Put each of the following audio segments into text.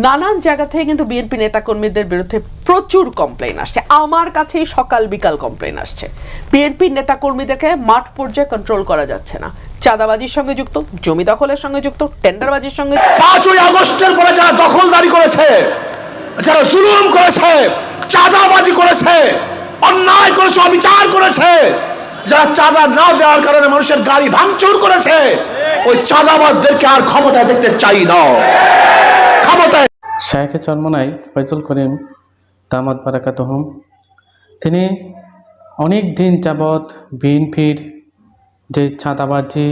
নানান জায়গা থেকে কিন্তু বিএনপি নেতাকর্মীদের বিরুদ্ধে প্রচুর কমপ্লেন আসছে। আমার কাছেই সকাল বিকাল কমপ্লেন আসছে। বিএনপি নেতাকর্মীদেরকে মাঠ পর্যায়ে কন্ট্রোল করা যাচ্ছে না। চাঁদাবাজির সঙ্গে যুক্ত, জমি দখলের সঙ্গে যুক্ত টেন্ডারবাজির সঙ্গে পাঁচই আগস্টের পরে যারা দখলদারি করেছে, যারা জুলুম করেছে, চাঁদাবাজি করেছে, অন্যায় করেছে, অবিচার করেছে, যারা চাঁদা না দেওয়ার কারণে মানুষের গাড়ি ভাঙচুর করেছে, ওই চাঁদাবাজদেরকে আর ক্ষমতায় দেখতে চাই না। শায়েখে চরমনাই ফয়জুল করিম দামাদ বারাকাতহম তিনি অনেক দিন যাবৎ বিএনপির যে চাঁদাবাজি,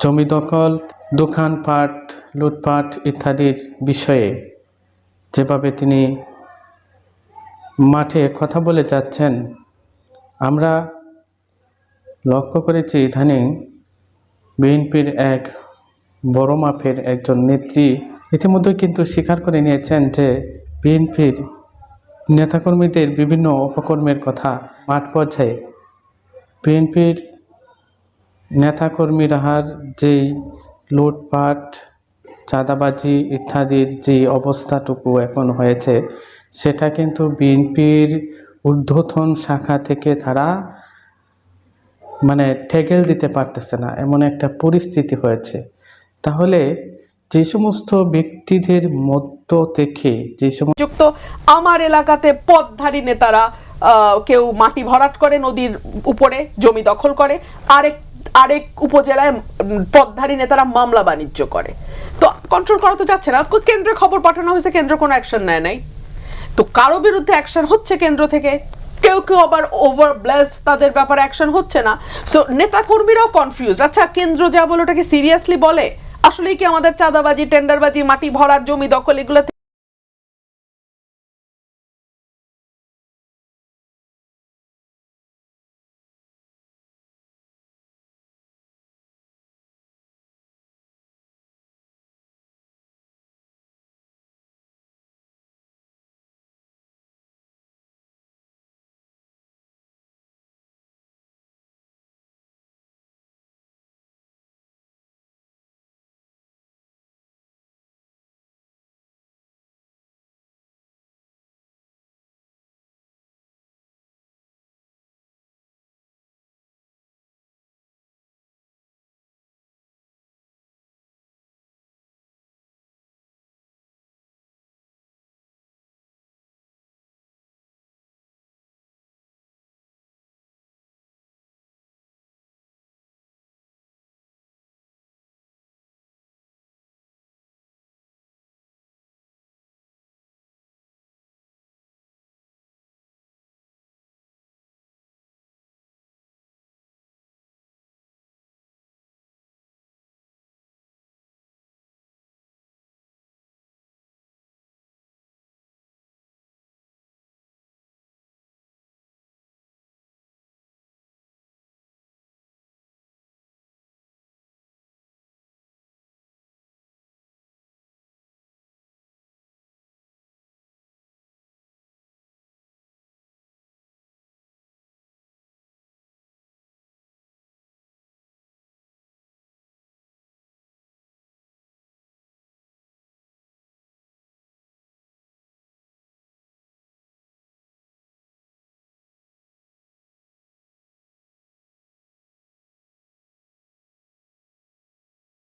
জমি দখল, দোকানপাট, লুটপাট ইত্যাদির বিষয়ে যেভাবে তিনি মাঠে কথা বলে যাচ্ছেন, আমরা লক্ষ্য করেছি ইদানিং বিএনপির এক বড় মাপের একজন নেত্রী ইতিমধ্যে কিন্তু স্বীকার করে নিয়েছেন যে বিএনপির নেতাকর্মীদের বিভিন্ন অপকর্মের কথা মাঠ পর্যায়ে বিএনপির নেতাকর্মীরাহার যেই লুটপাট, চাঁদাবাজি ইত্যাদির যে অবস্থাটুকু এখন হয়েছে, সেটা কিন্তু বিএনপির ঊর্ধ্বতন শাখা থেকে তারা মানে ঠেকেল দিতে পারতেছে না। এমন একটা পরিস্থিতি হয়েছে। তাহলে যে সমস্ত ব্যক্তিদের মধ্য থেকে যে সমস্ত আমার এলাকাতে পথধারী নেতারা কেউ মাটি ভরাট করে নদীর উপরে জমি দখল করে আরেক আরেক উপজেলায় উম, পথধারী নেতারা মামলা বাণিজ্য করে। তো কন্ট্রোল করা তো যাচ্ছে না। কেন্দ্রে খবর পাঠানো হয়েছে কেন্দ্র কোনো অ্যাকশন নেয় নাই। তো কারও বিরুদ্ধে অ্যাকশন হচ্ছে কেন্দ্র থেকে? কেউ কেউ আবার ওভার ব্লেসড তাদের ব্যাপারে অ্যাকশন হচ্ছে না। সো নেতা কর্মীরাও কনফিউজ আচ্ছা কেন্দ্র যা বলে ওটাকে সিরিয়াসলি বলে? আসলেই কি আমাদের চাঁদাবাজি টেন্ডারবাজি মাটি ভরার জমি দখল এগুলো